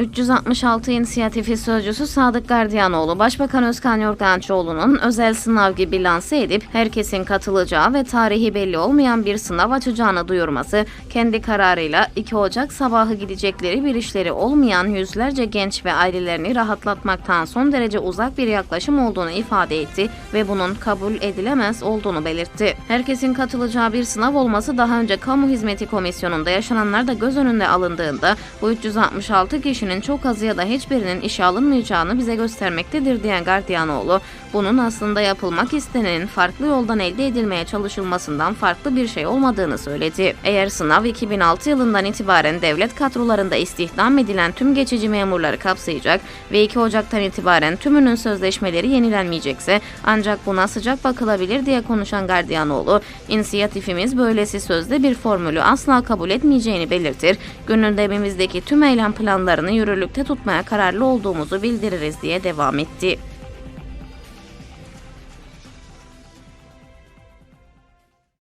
366 inisiyatifi sözcüsü Sadık Gardiyanoğlu, Başbakan Özkan Yorgancıoğlu'nun özel sınav gibi lanse edip herkesin katılacağı ve tarihi belli olmayan bir sınav açacağını duyurması, kendi kararıyla 2 Ocak sabahı gidecekleri bir işleri olmayan yüzlerce genç ve ailelerini rahatlatmaktan son derece uzak bir yaklaşım olduğunu ifade etti ve bunun kabul edilemez olduğunu belirtti. Herkesin katılacağı bir sınav olması daha önce Kamu Hizmeti Komisyonu'nda yaşananlar da göz önünde alındığında bu 366 kişinin çok azı ya da hiçbirinin işe alınmayacağını bize göstermektedir diyen Gardiyanoğlu, bunun aslında yapılmak istenenin farklı yoldan elde edilmeye çalışılmasından farklı bir şey olmadığını söyledi. Eğer sınav 2006 yılından itibaren devlet kadrolarında istihdam edilen tüm geçici memurları kapsayacak ve 2 Ocak'tan itibaren tümünün sözleşmeleri yenilenmeyecekse ancak buna sıcak bakılabilir diye konuşan Gardiyanoğlu, inisiyatifimiz böylesi sözde bir formülü asla kabul etmeyeceğini belirtir, gündemimizdeki tüm eylem planlarını yürürlükte tutmaya kararlı olduğumuzu bildiririz diye devam etti.